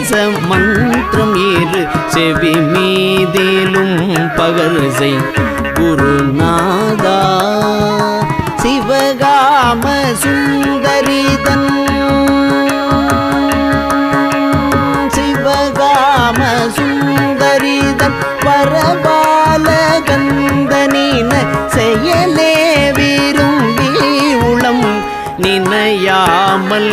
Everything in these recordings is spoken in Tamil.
உபதேச மந்திரம் இரு செவி மீதிலும் பகர்சை குருநாதா சிவகாம சுந்தரிதன். சிவகாம சுந்தரிதன் பரபால கந்தனின செயலே விரும்பி உளம் நினையாமல்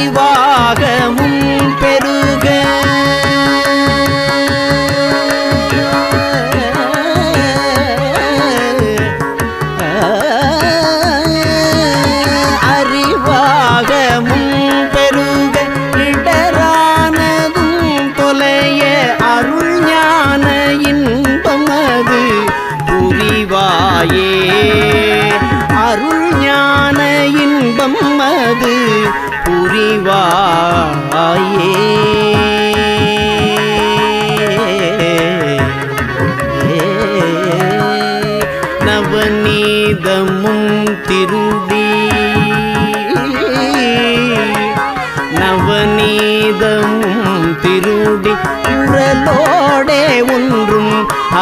அறிவாகமும்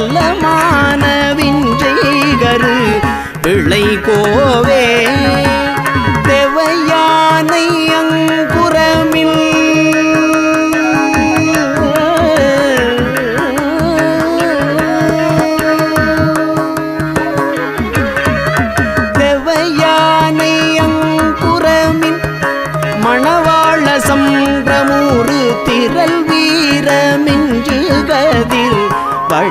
நல்லமான விஞ்சைகரு இளை கோவே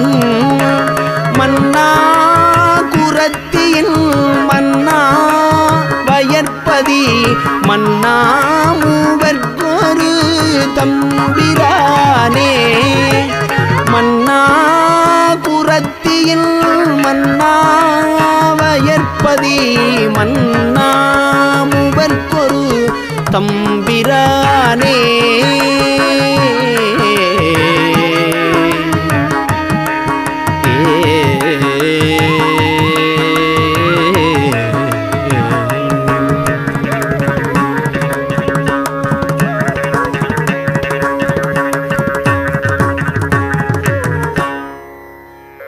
தங்கரூவன்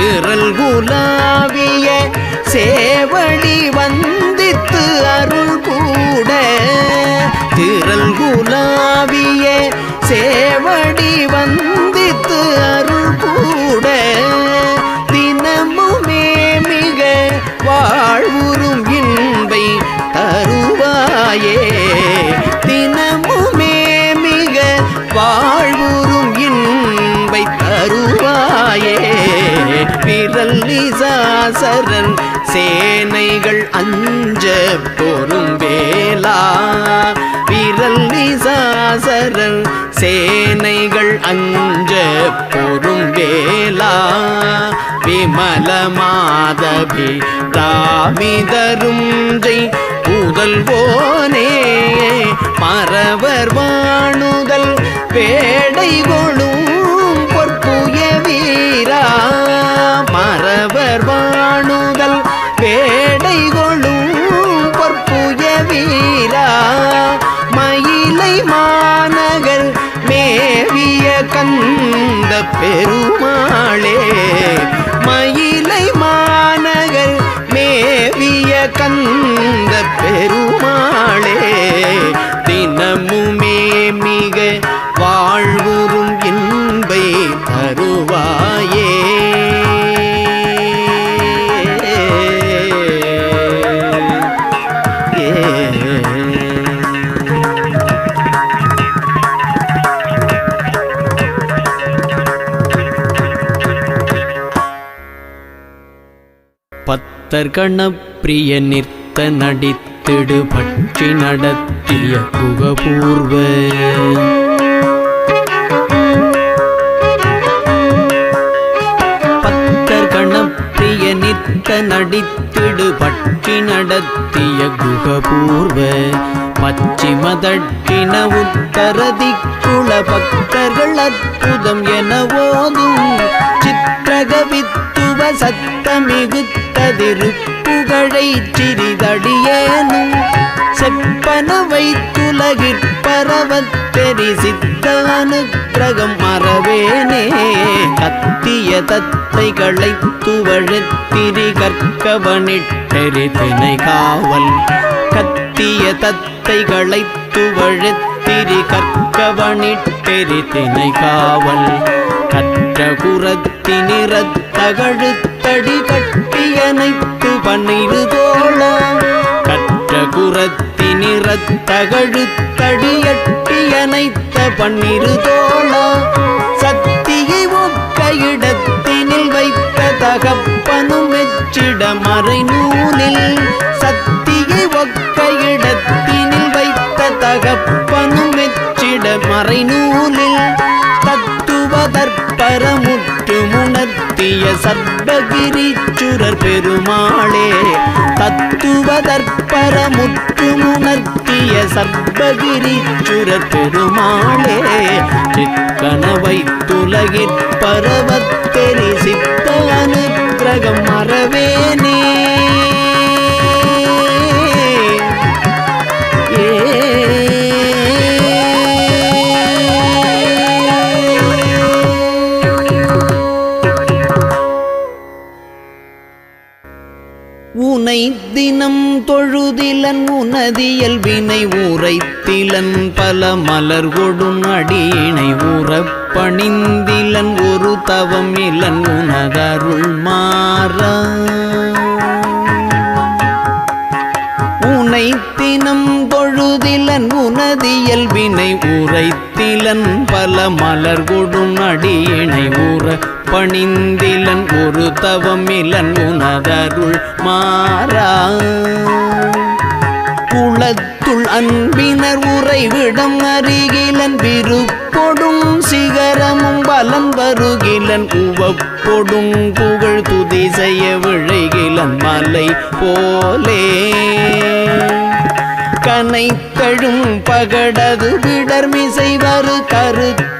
சிறல் குலாவிய சேவடி வந்தித்து அருள் கூட. திரல் குலாவிய சேவடி வந்து சேனைகள் அஞ்ச பொறும் வேலா விரல் விசாசரன் சேனைகள் அஞ்ச பொறும் வேலா விமல மாதவி ராமிதரும் ஜெய் புதல்வோனே மறவர் வாணுதல் பேடை ஒழு பத்தர் கணப்பிரிய நிற்க நடித்திடு பற்றி நடத்திய குகபூர்வ பத்தர் கணப்பிரிய நடித்திடு பற்றி நடத்திய குகபூர்வ பச்சிமதட்டின உத்தரதிக்குள பக்தர்கள் அற்புதம் என ஓதும். சித்திரகவித்துவ சத்தமிகு சத்தமிகுத்ததிருப்புகழை சிறிதடியேனும் செப்பன வைத்துலகிற்பரவத் தெரிசித்த அனுக்கிரகம் மறவேனே. கத்திய தத்தைகளை துவழத்திரி கற்கவனிட்டெரி தினை காவல். கத்திய தத்தைகளை துவழத்திரி கற்கவனிட்டெரி தினை காவல். கற்ற குரத்தினிறத்தகழுத்தடி கட்டியனைத்து பன்னிரு தோழ கற்ற குரத்தினிறத்தகழுத்தடியட்டியனைத்த பன்னிரு தோழ சக்தியை ஒக்க இடத்தினில் வைத்த தகப்பனும் மெச்சிட மறை நூலில் சக்தியை ஒக்க இடத்தினில் வைத்த தகப்பனும் மெச்சிட மறை நூலில் தத்துவதற்பரமுற்று முணர்த்திய சர்வகிரிச்சுரர் பெருமாளே தத்துவதற்பரமுற்று முணர்த்திய சர்வகிரிச்சுரர் பெருமாளே சிக்கனவை துலகிற் பரவத்தெரி சித்த அனுக்கிரகம் மறவேனே. தினம் தொழுதிலன் உனதியல் வினை ஊரைத்திலன் பல மலர் கொடும் அடியினை ஊறப்பணிந்திலன் ஒரு தவம் இலன் உனதருள் மாறா. உனைத்தினம் தொழுதிலன் உனதியல் வினை உரைத்திலன் பல மலர் கொடும் அடியினை ஊற பணிந்திலன் ஒரு தவமிலன் உனதருள் மாறா. குளத்துள் அன்பினர் உறைவிடம் அருகிலன் விருப்பொடும் சிகரமும் பலம் வருகிலன் உவப்பொடும் புகழ் துதி செய்ய விழைகிலன் மலை போலே. கனைத்தழும் பகடது விடர்மிசை வரு கருத்த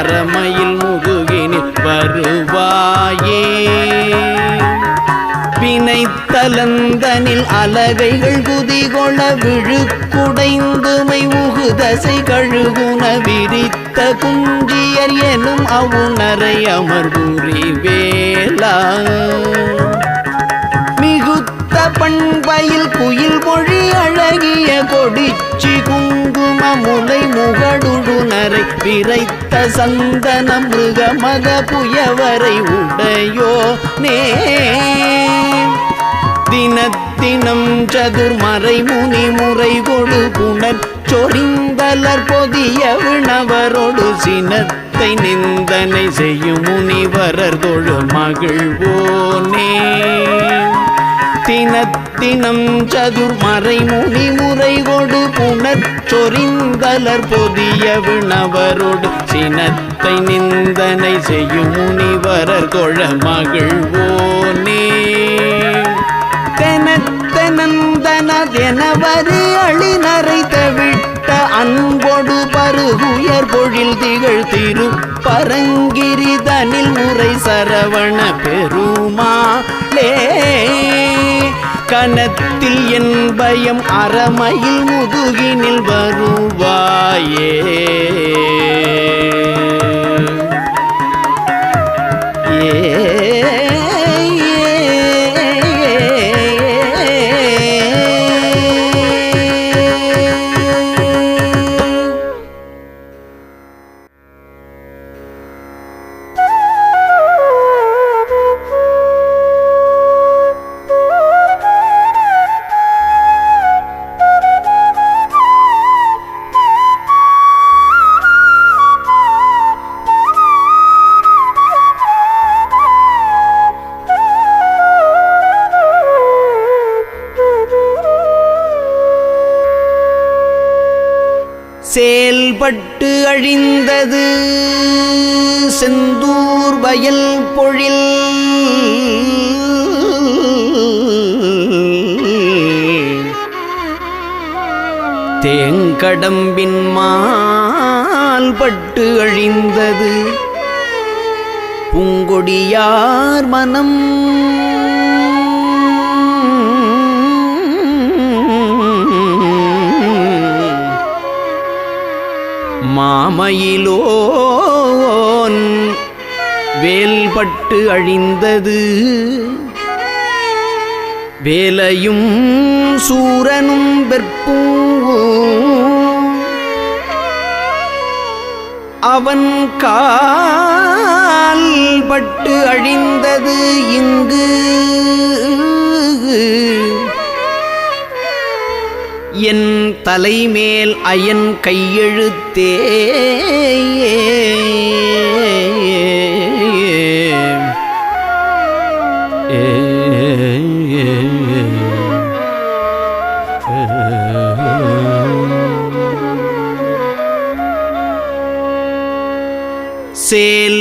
பயம் அறமையில் முதுகினில் வருவாயே. வினைத்த கலந்தனில் அலகைகள் குதிகொள விழுக்குடைந்துமை உகுதசை கழுகுன விரித்த குஞ்சியர் எனும் அவுணரை அமர்வுரி வேளா பண்பயில் குயில் மொழி அழகிய கொடிச்சி குங்கும முலை முகடுடுனரை விரைத்த சந்தன மிருக மத புயவரை உடையோ நே. தினத்தினம் சதுர்மறை முனி முறை கொடு புனர் சொரிந்தலர் பொதிய விணவரோடு சினத்தை நிந்தனை செய்யும் முனிவரர் தொழு மகிழ்வோனே. தினத்தினம் சதுர்மறை முனி முறை கொடு புனர் சொரிந்தலர் பொதிய விணவரோடு சினத்தை நிந்தனை செய்யும் முனிவரர் கொழ மகிழ்வோனே. தெனத்தனந்தனதெனவரு அழினரை தவிட்ட அன்பொடு பருகுயர் பொழில் திகழ் திரு பரங்கிரி தனில் முறை சரவண பெருமாளே. கனத்தில் என் பயம் அறமையில் முதுகினில் வருவாயே. ஏ பொழில் தேங்கடம்பின் மால்பட்டு அழிந்தது. பூங்கொடியார் மனம் மாமயிலோன் வேல்பட்டு அழிந்தது. வேலையும் சூரனும் வெற்பூவும் அவன் கால்பட்டு அழிந்தது இங்கு. என் தலைமேல் அயன் கையெழுத்தே.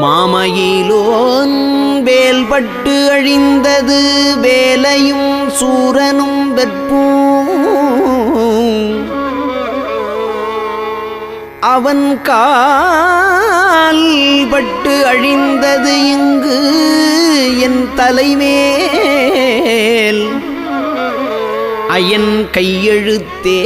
மாமயிலோன் வேல்பட்டு அழிந்தது வேலையும் சூரனும் வெற்பூம் அவன் கால்பட்டு அழிந்தது இங்கு என் தலைமேல். அயன் கையெழுத்தே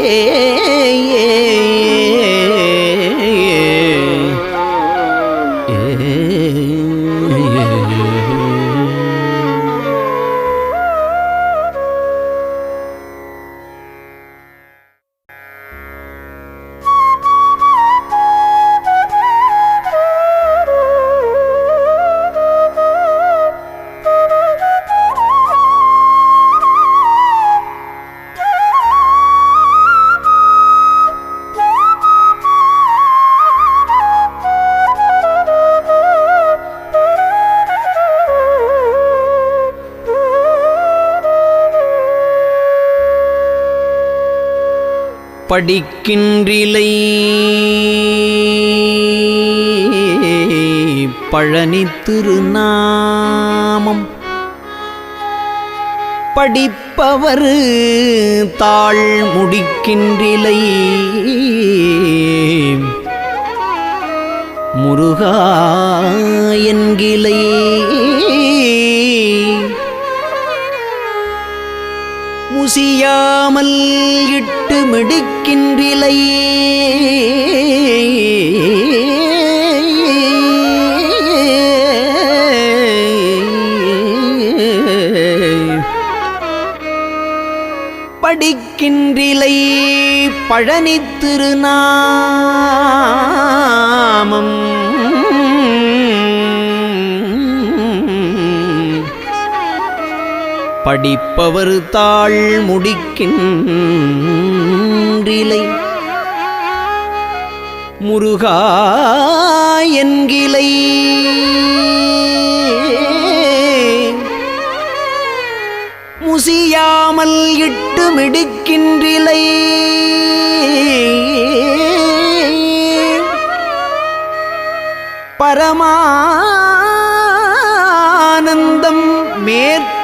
படிக்கின்றிலை. பழனி திருநாமம். படிப்பவர் தாழ் முடிக்கின்றிலை. முருகா என்கிலை. முசியாமல் இட்டு மிடுக்கின்றிலை படிக்கின்றிலை பழனி திருநாமம். படிப்பவர் தாழ் முடிக்கின்றிலை. முருகா என்கிளை முசியாமல் இட்டு மிடுக்கின்றிலை. பரமானந்தம் மேற்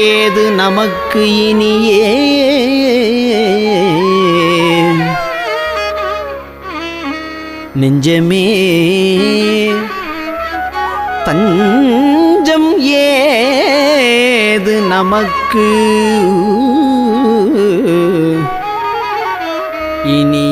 ஏது நமக்கு இனியே? நெஞ்சமே தஞ்சம் ஏது நமக்கு? இனி